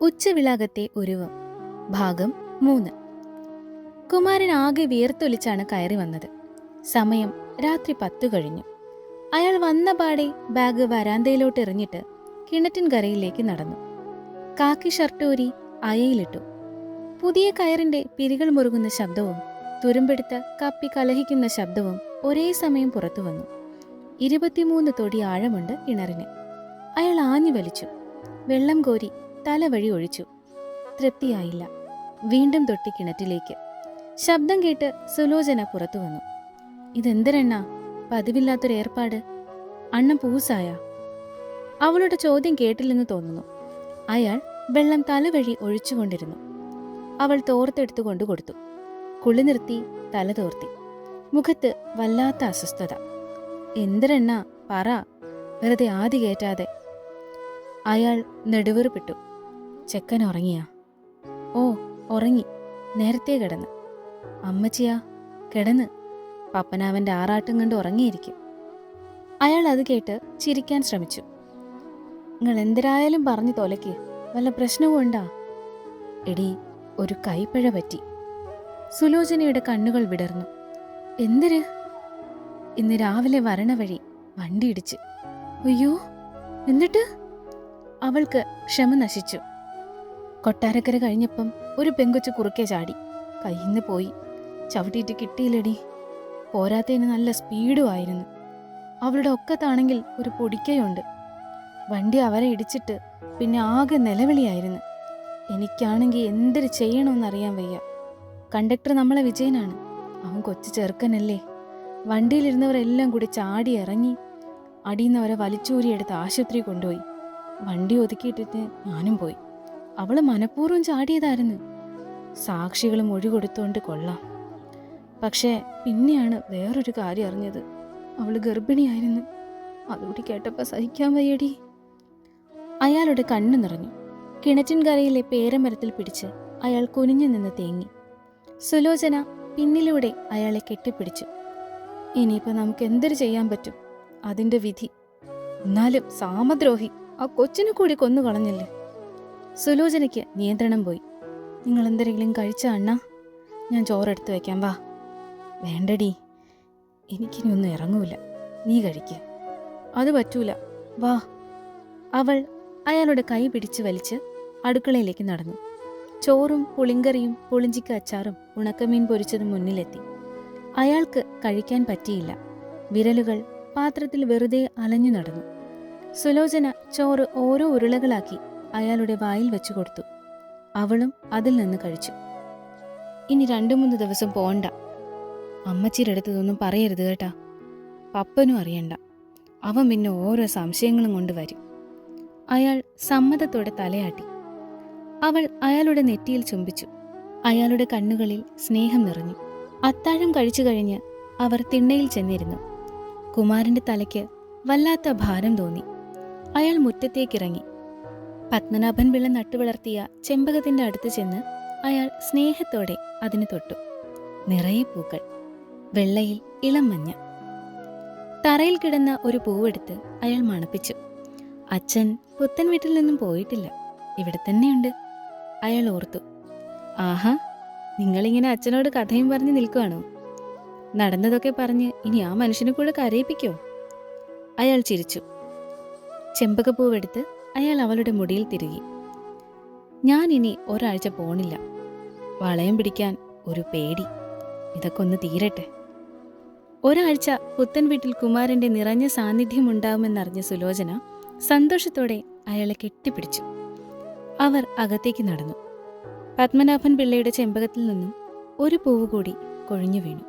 ഉച്ചവിളാകത്തെ ഉരുവം. ഭാഗം മൂന്ന്. കുമാരൻ ആകെ വിയർത്തൊലിച്ചാണ് കയറി വന്നത്. സമയം രാത്രി പത്തു കഴിഞ്ഞു. അയാൾ വന്ന പാടെ ബാഗ് വരാന്തയിലോട്ട് എറിഞ്ഞിട്ട് കിണറ്റിൻകരയിലേക്ക് നടന്നു. കാക്കി ഷർട്ടൂരി അയയിലിട്ടു. പുതിയ കയറിന്റെ പിരികൾ മുറുകുന്ന ശബ്ദവും തുരുമ്പെടുത്ത കപ്പി കലഹിക്കുന്ന ശബ്ദവും ഒരേ സമയം പുറത്തു വന്നു. ഇരുപത്തിമൂന്ന് തൊടി ആഴമുണ്ട് കിണറിന്. അയാൾ ആഞ്ഞു വലിച്ചു. വെള്ളം കോരി തലവഴി ഒഴിച്ചു. തൃപ്തിയായില്ല. വീണ്ടും തൊട്ടി കിണറ്റിലേക്ക് ശബ്ദം കേട്ട് സുലോചന പുറത്തു വന്നു. ഇതെന്തരെണ്ണ? പതിവില്ലാത്തൊരു ഏർപ്പാട്. അണ്ണ പൂസായ? അവളുടെ ചോദ്യം കേട്ടില്ലെന്ന് തോന്നുന്നു. അയാൾ വെള്ളം തലവഴി ഒഴിച്ചുകൊണ്ടിരുന്നു. അവൾ തോർത്തെടുത്തു കൊണ്ടു കൊടുത്തു. കുളി നിർത്തി തല തോർത്തി. മുഖത്ത് വല്ലാത്ത അസ്വസ്ഥത. എന്തരെണ്ണ? പറ. വെറുതെ ആദി കയറ്റാതെ അയാൾ നെടുവീർപ്പിട്ടു. ചെക്കൻ ഉറങ്ങിയാ. ഓ ഉറങ്ങി. നേരത്തെ കിടന്ന്. അമ്മച്ചിയാ കിടന്ന്. പപ്പനാവന്റെ ആറാട്ടും കണ്ട് ഉറങ്ങിയിരിക്കും. അയാൾ അത് കേട്ട് ചിരിക്കാൻ ശ്രമിച്ചു. നിങ്ങൾ എന്തിരായാലും പറഞ്ഞു തോലയ്ക്ക്. വല്ല പ്രശ്നവും ഉണ്ടാ? എടി ഒരു കൈപ്പഴ പറ്റി. സുലോചനയുടെ കണ്ണുകൾ വിടർന്നു. എന്തിര് ഇന്ന് രാവിലെ വരണ വഴി വണ്ടി ഇടിച്ച്. അയ്യോ എന്നിട്ട്? അവൾക്ക് ക്ഷമ നശിച്ചു. കൊട്ടാരക്കര കഴിഞ്ഞപ്പം ഒരു പെങ്കൊച്ച് കുറുക്കെ ചാടി. കയ്യിന്ന് പോയി. ചവിട്ടിയിട്ട് കിട്ടിയില്ലടി. പോരാത്തതിന് നല്ല സ്പീഡുമായിരുന്നു അവളുടെ ഒക്കത്താണെങ്കിൽ ഒരു പൊടിക്കയുണ്ട്. വണ്ടി അവരെ ഇടിച്ചിട്ട് പിന്നെ ആകെ നിലവിളിയായിരുന്നു. എനിക്കാണെങ്കിൽ എന്തൊരു ചെയ്യണമെന്നറിയാൻ വയ്യ. കണ്ടക്ടർ നമ്മളെ വിജയനാണ്. അവൻ കൊച്ചു ചെറുക്കനല്ലേ. വണ്ടിയിലിരുന്നവരെല്ലാം കൂടി ചാടി ഇറങ്ങി അടിയുന്നവരെ വലിച്ചൂരിയെടുത്ത് ആശുപത്രി കൊണ്ടുപോയി. വണ്ടി ഒതുക്കിയിട്ടിട്ട് ഞാനും പോയി. അവൾ മനഃപൂർവം ചാടിയതായിരുന്നു. സാക്ഷികൾ മൊഴി കൊടുത്തുകൊണ്ട് കൊള്ളാം. പക്ഷേ പിന്നെയാണ് വേറൊരു കാര്യം അറിഞ്ഞത്. അവൾ ഗർഭിണിയായിരുന്നു. അതുകൂടി കേട്ടപ്പോൾ സഹിക്കാൻ വയ്യടി. അയാളുടെ കണ്ണു നിറഞ്ഞു. കിണറ്റിൻകരയിലെ പേരമരത്തിൽ പിടിച്ച് അയാൾ കുനിഞ്ഞു നിന്ന് തേങ്ങി. സുലോചന പിന്നിലൂടെ അയാളെ കെട്ടിപ്പിടിച്ചു. ഇനിയിപ്പോൾ നമുക്ക് എന്തൊരു ചെയ്യാൻ പറ്റും? അതിന്റെ വിധി. എന്നാലും സാമദ്രോഹി ആ കൊച്ചിനെ കൂടി കൊന്നു കളഞ്ഞില്ലേ സുലോചനയ്ക്ക് നിയന്ത്രണം പോയി. നിങ്ങൾ എന്തെങ്കിലും കഴിച്ച അണ്ണ? ഞാൻ ചോറെടുത്ത് വെക്കാം വാ. വേണ്ടടി. എനിക്കിനി ഒന്നും ഇറങ്ങൂല. നീ കഴിക്ക. അത് പറ്റൂല. വാ. അവൾ അയാളുടെ കൈ പിടിച്ച് വലിച്ച് അടുക്കളയിലേക്ക് നടന്നു. ചോറും പുളിങ്കറിയും പുളിഞ്ചിക്ക അച്ചാറും ഉണക്കമീൻ പൊരിച്ചതും മുന്നിലെത്തി. അയാൾക്ക് കഴിക്കാൻ പറ്റിയില്ല. വിരലുകൾ പാത്രത്തിൽ വെറുതെ അലഞ്ഞു നടന്നു. സുലോചന ചോറ് ഓരോ ഉരുളകളാക്കി അയാളുടെ വായിൽ വെച്ചു കൊടുത്തു. അവളും അതിൽ നിന്ന് കഴിച്ചു. ഇനി രണ്ടു മൂന്ന് ദിവസം പോണ്ട. അമ്മച്ചിയുടെ അടുത്തതൊന്നും പറയരുത് കേട്ടാ. പപ്പനും അറിയണ്ട. അവൻ പിന്നെ ഓരോ സംശയങ്ങളും കൊണ്ട് വരും. അയാൾ സമ്മതത്തോടെ തലയാട്ടി. അവൾ അയാളുടെ നെറ്റിയിൽ ചുംബിച്ചു. അയാളുടെ കണ്ണുകളിൽ സ്നേഹം നിറഞ്ഞു. അത്താഴം കഴിച്ചു കഴിഞ്ഞ് അവർ തിണ്ണയിൽ ചെന്നിരുന്നു. കുമാരന്റെ തലയ്ക്ക് വല്ലാത്ത ഭാരം തോന്നി. അയാൾ മുറ്റത്തേക്കിറങ്ങി. പത്മനാഭൻ പിള്ള നട്ടുവളർത്തിയ ചെമ്പകത്തിന്റെ അടുത്ത് ചെന്ന് അയാൾ സ്നേഹത്തോടെ അതിന് തൊട്ടു. നിറയെ പൂക്കൾ വെള്ളയിൽ ഇളം മഞ്ഞ. തറയിൽ കിടന്ന ഒരു പൂവെടുത്ത് അയാൾ മണപ്പിച്ചു. അച്ഛൻ പുത്തൻ വീട്ടിൽ നിന്നും പോയിട്ടില്ല ഇവിടെ തന്നെയുണ്ട്. അയാൾ ഓർത്തു ആഹാ നിങ്ങളിങ്ങനെ അച്ഛനോട് കഥയും പറഞ്ഞ് നിൽക്കുവാണോ? നടന്നതൊക്കെ പറഞ്ഞ് ഇനി ആ മനുഷ്യനെ കൂടെ കരയിപ്പിക്കോ? അയാൾ ചിരിച്ചു. ചെമ്പകപ്പൂവെടുത്ത് അയാൾ അവളുടെ മുടിയിൽ തിരുകി. ഞാൻ ഇനി ഒരാഴ്ച പോണില്ല. വളയം പിടിക്കാൻ ഒരു പേടി. ഇതൊക്കെ ഒന്ന് തീരട്ടെ. ഒരാഴ്ച പുത്തൻ വീട്ടിൽ കുമാരന്റെ നിറഞ്ഞ സാന്നിധ്യം ഉണ്ടാവുമെന്നറിഞ്ഞ സുലോചന സന്തോഷത്തോടെ അയാളെ കെട്ടിപ്പിടിച്ചു. അവർ അകത്തേക്ക് നടന്നു. പത്മനാഭൻ പിള്ളയുടെ ചെമ്പകത്തിൽ നിന്നും ഒരു പൂവ് കൂടി കൊഴിഞ്ഞു വീണു.